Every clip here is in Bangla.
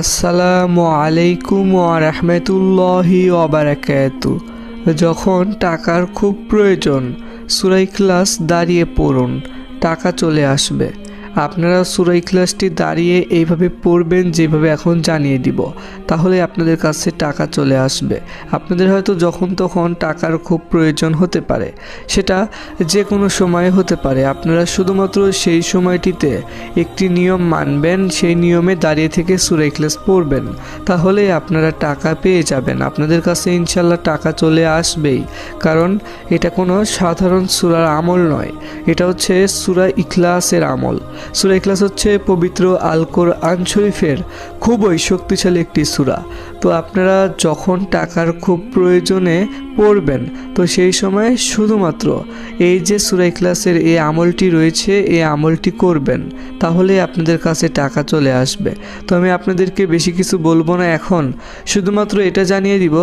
আসসালামু আলাইকুম রহমতুল্লাহি ওবারাকাতু যখন টাকার খুব প্রয়োজন সুরাই ক্লাস দাঁড়িয়ে পড়ুন, টাকা চলে আসবে। আপনারা সুরাই ক্লাসটি দাঁড়িয়ে এইভাবে পড়বেন যেভাবে এখন জানিয়ে দিব, তাহলে আপনাদের কাছে টাকা চলে আসবে। আপনাদের হয়তো যখন তখন টাকার খুব প্রয়োজন হতে পারে। সেটা যে কোনো সময়ে হতে পারে। আপনারা শুধুমাত্র সেই সময়টিতে একটি নিয়ম মানবেন, সেই নিয়মে দাঁড়িয়ে থেকে সুরাই ক্লাস পড়বেন। তাহলে আপনারা টাকা পেয়ে যাবেন। আপনাদের কাছে ইনশাল্লাহ টাকা চলে আসবেই। কারণ এটা কোনো সাধারণ সুরার আমল নয়। এটা হচ্ছে সুরা ইখলাসের আমল। সুরা ইখলাস হচ্ছে পবিত্র আলকোর শরীফের খুবই শক্তিশালী একটি সুরা। তো আপনারা যখন টাকার খুব প্রয়োজনে পড়বেন, তো সেই সময় শুধুমাত্র এই যে সুরা ইখলাসের এই আমলটি রয়েছে, এই আমলটি করবেন, তাহলে আপনাদের কাছে টাকা চলে আসবে। তো আমি আপনাদেরকে বেশি কিছু বলব না এখন, শুধুমাত্র এটা জানিয়ে দিব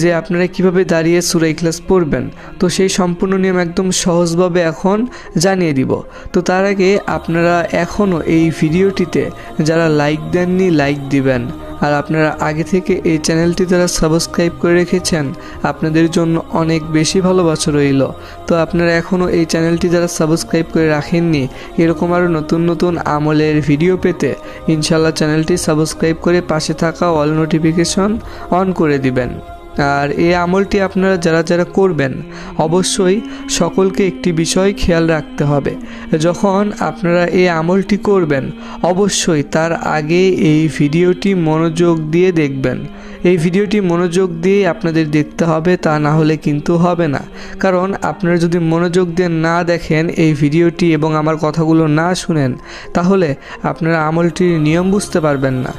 যে আপনারা কীভাবে দাঁড়িয়ে সুরা ইখলাস পড়বেন। তো সেই সম্পূর্ণ নিয়ম একদম সহজভাবে এখন জানিয়ে দিব। তো তার আগে আপনারা এখনও এই ভিডিওটিতে যারা লাইক দেননি, লাইক দিবেন। আর আপনারা আগে থেকে এই চ্যানেলটি যারা সাবস্ক্রাইব করে রেখেছেন, আপনাদের জন্য অনেক বেশি ভালোবাসা রইল। তো আপনারা এখনও এই চ্যানেলটি যারা সাবস্ক্রাইব করে রাখেননি, এরকম আরও নতুন নতুন আমলের ভিডিও পেতে ইনশাল্লাহ চ্যানেলটি সাবস্ক্রাইব করে পাশে থাকা অল নোটিফিকেশন অন করে দিবেন। আর এই আমলটি আপনারা যারা যারা করবেন, অবশ্যই সকলকে একটি বিষয় খেয়াল রাখতে হবে। যখন আপনারা এই আমলটি করবেন, অবশ্যই তার আগে এই ভিডিওটি মনোযোগ দিয়ে দেখবেন। এই ভিডিওটি মনোযোগ দিয়ে আপনাদের দেখতে হবে, তা না হলে কিন্তু হবে না। কারণ আপনারা যদি মনোযোগ দিয়ে না দেখেন এই ভিডিওটি এবং আমার কথাগুলো না শুনেন, তাহলে আপনারা আমলটির নিয়ম বুঝতে পারবেন না।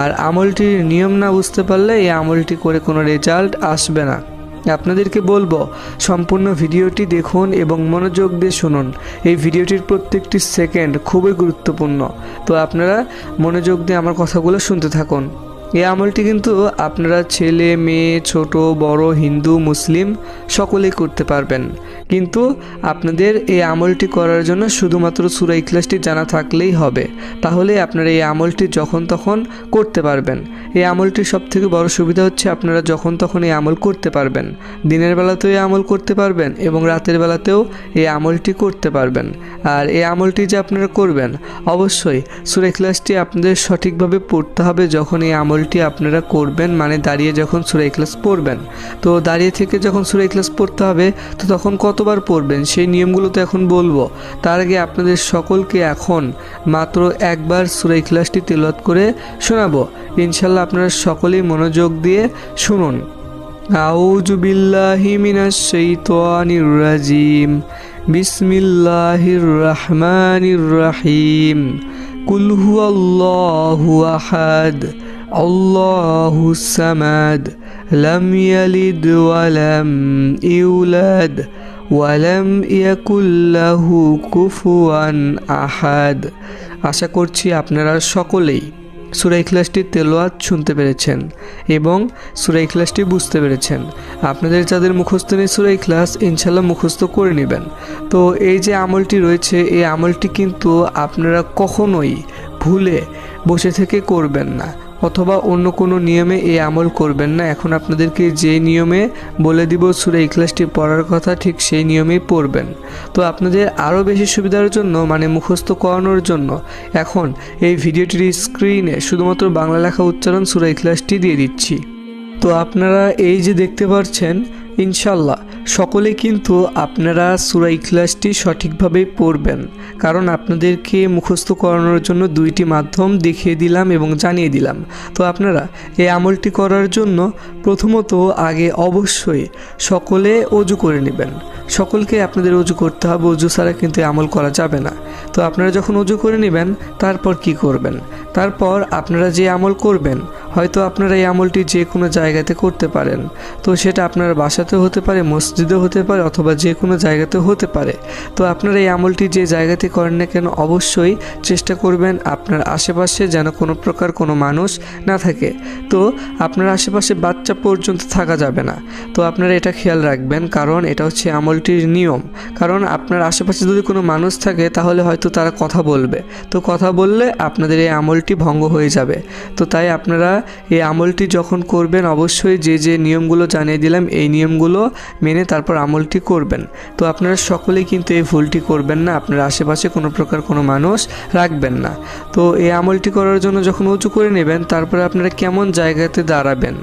আর আমলটির নিয়ম না বুঝতে পারলে এই আমলটি করে কোনো রেজাল্ট আসবে না। আপনাদেরকে বলব, সম্পূর্ণ ভিডিওটি দেখুন এবং মনোযোগ দিয়ে শুনুন। এই ভিডিওটির প্রত্যেকটি সেকেন্ড খুবই গুরুত্বপূর্ণ। তো আপনারা মনোযোগ দিয়ে আমার কথাগুলো শুনতে থাকুন। এই আমলটি কিন্তু আপনারা ছেলে, মেয়ে, ছোট, বড়, হিন্দু, মুসলিম সকলেই করতে পারবেন। কিন্তু আপনাদের এই আমলটি করার জন্য শুধুমাত্র সুরা ইখলাসটি জানা থাকলেই হবে। তাহলে আপনারা এই আমলটি যখন তখন করতে পারবেন। এই আমলটির সব থেকে বড় সুবিধা হচ্ছে আপনারা যখন তখন এই আমল করতে পারবেন। দিনের বেলাতেও এই আমল করতে পারবেন এবং রাতের বেলাতেও এই আমলটি করতে পারবেন। আর এই আমলটি যে আপনারা করবেন, অবশ্যই সুরা ইখলাসটি আপনাদের সঠিকভাবে পড়তে হবে যখন এই আমল আমলটি আপনারা করবেন মানে দাঁড়িয়ে যখন সুরাই ক্লাস পড়বেন। তো দাঁড়িয়ে থেকে যখন সুরাই ক্লাস পড়তে হবে, তো তখন কতবার পড়বেন? সেই নিয়মগুলো তো এখন বলব। তার আগে আপনাদের সকলকে এখন মাত্র একবার সুরাই ক্লাসটি তেলত করে শোনাবো। ইনশাল্লাহ আপনারা সকলেই মনোযোগ দিয়ে শুনুন। আউযু বিল্লাহি মিনাশ শাইতানির রাজিম। বিসমিল্লাহির রহমানির রহিম। কুল হুয়াল্লাহু আহাদ। الله السماد لم يلد ولم يولد ওয়ালাম ইয়াকুল্লাহু কুফুয়ান আহাদ আশা করছি আপনারা সকলেই সুরাই ক্লাসটি তেলোয়াত শুনতে পেরেছেন এবং সুরাই ক্লাসটি বুঝতে পেরেছেন আপনাদের যাদের মুখস্থ নেই সুরাই ক্লাস ইনশাল্লাহ মুখস্থ করে নেবেন তো এই যে আমলটি রয়েছে এই আমলটি কিন্তু আপনারা কখনোই ভুলে বসে থেকে করবেন না অথবা অন্য কোনো নিয়মে এই আমল করবেন না। এখন আপনাদেরকে যে নিয়মে বলে দিব, সুরে ইখলাসটি পড়ার কথা ঠিক সেই নিয়মেই পড়বেন। তো আপনাদের আরও বেশি সুবিধার জন্য মানে মুখস্থ করানোর জন্য, এখন এই ভিডিওটির স্ক্রিনে শুধুমাত্র বাংলা লেখা উচ্চারণ সুরা ইখলাসটি দিয়ে দিচ্ছি। তো আপনারা এই যে দেখতে পাচ্ছেন ইনশাল্লাহ সকলে কিন্তু আপনারা সুরা ইখলাসটি সঠিকভাবে পড়বেন, কারণ আপনাদেরকে মুখস্থ করানোর জন্য দুইটি মাধ্যম দেখিয়ে দিলাম এবং জানিয়ে দিলাম। তো আপনারা এই আমলটি করার জন্য প্রথমত আগে অবশ্যই সকলে অজু করে নেবেন। সকলকে আপনাদের অজু করতে হবে অজু ছাড়া কিন্তু আমল করা যাবে না। তো আপনারা যখন অজু করে নেবেন, তারপর কি করবেন? তারপর আপনারা যে আমল করবেন, হয়তো আপনারা এই আমলটি যে কোনো জায়গাতে করতে পারেন। তো সেটা আপনার বাসাতেও হতে পারে, মসজিদেও হতে পারে, অথবা যে কোনো জায়গাতেও হতে পারে। তো আপনারা এই আমলটি যে জায়গাতে করেন না কেন, অবশ্যই চেষ্টা করবেন আপনার আশেপাশে যেন কোনো প্রকার কোনো মানুষ না থাকে। তো আপনার আশেপাশে বাচ্চা বাচ্চা পর্যন্ত থাকা যাবে না। তো আপনারা এটা খেয়াল রাখবেন, কারণ এটা হচ্ছে আমলটির নিয়ম। কারণ আপনার আশেপাশে যদি কোনো মানুষ থাকে, তাহলে হয়তো তারা কথা বলবে। তো কথা বললে আপনাদের এই আমলটি ভঙ্গ হয়ে যাবে। তো তাই আপনারা এই আমলটি যখন করবেন, অবশ্যই যে যে নিয়মগুলো জানিয়ে দিলাম, এই নিয়মগুলো মেনে তারপর আমলটি করবেন। তো আপনারা সকলেই কিন্তু এই ভুলটি করবেন না, আপনার আশেপাশে কোনো প্রকার কোনো মানুষ রাখবেন না। তো এই আমলটি করার জন্য যখন উঁচু করে নেবেন, তারপরে আপনারা কেমন জায়গাতে দাঁড়াবেন?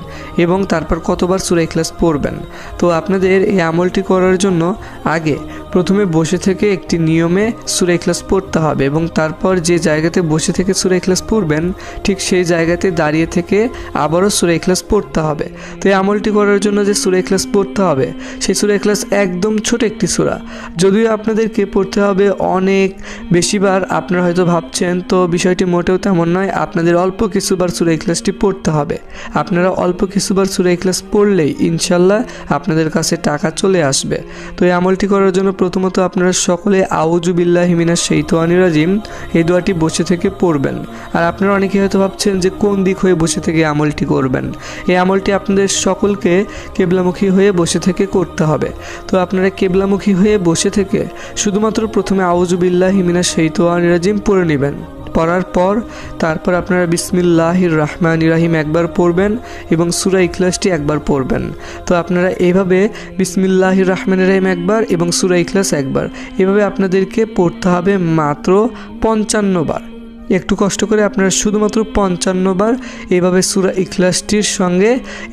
এবং তারপর কতবার সুরা ক্লাস পড়বেন। তো আপনাদের এই আমলটি করার জন্য আগে প্রথমে বসে থেকে একটি নিয়মে সুরাই ক্লাস পড়তে হবে এবং তারপর যে জায়গাতে বসে থেকে সুরাই ক্লাস পড়বেন, ঠিক সেই জায়গাতে দাঁড়িয়ে থেকে আবারও সুরাই ক্লাস পড়তে হবে। তো এই আমলটি করার জন্য যে সুরাই ক্লাস পড়তে হবে, সেই সুরাই ক্লাস একদম ছোট একটি সুরা। যদিও আপনাদেরকে পড়তে হবে অনেক, বেশিবার আপনারা হয়তো ভাবছেন, তো বিষয়টি মোটেও তেমন নয়, আপনাদের অল্প কিছুবার সুরাই ক্লাসটি পড়তে হবে। আপনারা অল্প কিছুবার সুরাই ক্লাস পড়লেই ইনশাল্লাহ আপনাদের কাছে টাকা চলে আসবে। তো এই আমলটি করার জন্য প্রথমত আপনারা সকলে আউজুবিল্লাহ হিমিনা সেইতোয়ানি রাজিম, এই দোয়াটি বসে থেকে পড়বেন। আর আপনারা অনেকে হয়তো ভাবছেন যে কোন দিক হয়ে বসে থেকে আমলটি করবেন? এই আমলটি আপনাদের সকলকে কেবলামুখী হয়ে বসে থেকে করতে হবে। তো আপনারা কেবলামুখী হয়ে বসে থেকে শুধুমাত্র প্রথমে আউজুবিল্লাহ হিমিনা সেইতোয়ানি রাজিম পড়ে নেবেন। পড়ার পর তারপর আপনারা বিসমিল্লাহির রহমান ইরাহিম একবার পড়বেন এবং সুরা ইখলাসটি একবার পড়বেন। তো আপনারা এভাবে বিসমিল্লাহির রহমান ইরাহিম একবার এবং সুরা ইখলাস একবার এভাবে আপনাদেরকে পড়তে হবে মাত্র পঞ্চান্ন বার। একটু কষ্ট করে আপনারা শুধুমাত্র পঞ্চান্ন বার এইভাবে সুরা ইখলাসটির সঙ্গে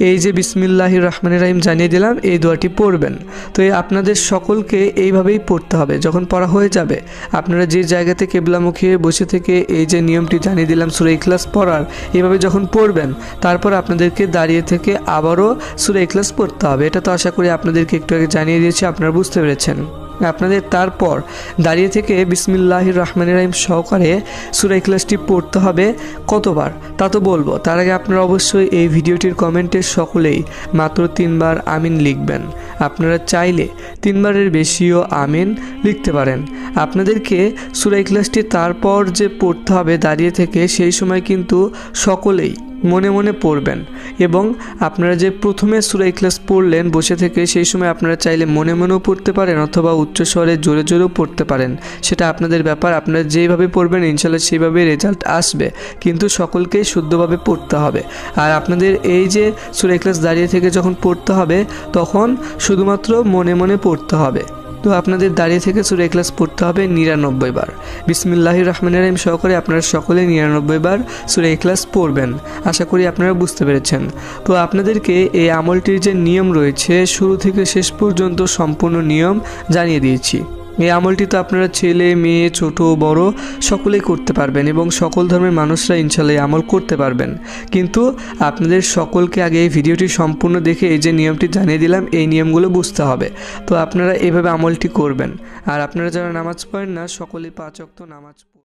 এই যে বিসমিল্লাহির রহমান রাহিম জানিয়ে দিলাম, এই দোয়াটি পড়বেন। তো এই আপনাদের সকলকে এইভাবেই পড়তে হবে। যখন পড়া হয়ে যাবে, আপনারা যে জায়গাতে কেবলামুখী হয়ে বসে থেকে এই যে নিয়মটি জানিয়ে দিলাম, সুরা ইখলাস পড়ার, এইভাবে যখন পড়বেন, তারপর আপনাদেরকে দাঁড়িয়ে থেকে আবারও সুরা ইখলাস পড়তে হবে। এটা তো আশা করি আপনাদেরকে একটু আগে জানিয়ে দিয়েছি, আপনারা বুঝতে পেরেছেন। আপনাদের তারপর দাঁড়িয়ে থেকে বিসমিল্লাহির রহমান রাহিম সহকারে সুরাই ক্লাসটি পড়তে হবে কতবার? তা তো বলব। তার আগে আপনারা অবশ্যই এই ভিডিওটির কমেন্টে সকলেই মাত্র তিনবার আমিন লিখবেন। আপনারা চাইলে তিনবারের বেশিও আমিন লিখতে পারেন। আপনাদেরকে সুরাই ক্লাসটি তারপর যে পড়তে হবে দাঁড়িয়ে থেকে সেই সময় কিন্তু সকলেই মনে মনে পড়বেন। এবং আপনারা যে প্রথমে সুরাই ক্লাস পড়লেন, বসে থেকে সেই সময় আপনারা চাইলে মনে মনেও পড়তে পারেন অথবা উচ্চস্বরে জোরে জোরেও পড়তে পারেন। সেটা আপনাদের ব্যাপার, আপনারা যেভাবে পড়বেন ইনশাল্লাহ সেইভাবে রেজাল্ট আসবে। কিন্তু সকলকেই শুদ্ধভাবে পড়তে হবে। আর আপনাদের এই যে সুরাই ক্লাস দাঁড়িয়ে থেকে যখন পড়তে হবে, তখন শুধুমাত্র মনে মনে পড়তে হবে। তো আপনাদের দাঁড়িয়ে থেকে সুরে ক্লাস পড়তে হবে নিরানব্বই বার। বিসমিল্লাহির রহমানের রহিম সহকারে আপনারা সকলে নিরানব্বই বার সুরে ক্লাস পড়বেন। আশা করি আপনারা বুঝতে পেরেছেন। তো আপনাদেরকে এই আমলটির যে নিয়ম রয়েছে, শুরু থেকে শেষ পর্যন্ত সম্পূর্ণ নিয়ম জানিয়ে দিয়েছি। এই আমলটি তো আপনারা ছেলে, মেয়ে, ছোট, বড় সকলেই করতে পারবেন এবং সকল ধর্মের মানুষরা ইনশাল্লাহ আমল করতে পারবেন। কিন্তু আপনাদের সকলকে আগে এই ভিডিওটি সম্পূর্ণ দেখে এই যে নিয়মটি জানিয়ে দিলাম, এই নিয়মগুলো বুঝতে হবে। তো আপনারা এভাবে আমলটি করবেন। আর আপনারা যারা নামাজ পড়েন না, সকলেই পাঁচ অক্ত নামাজ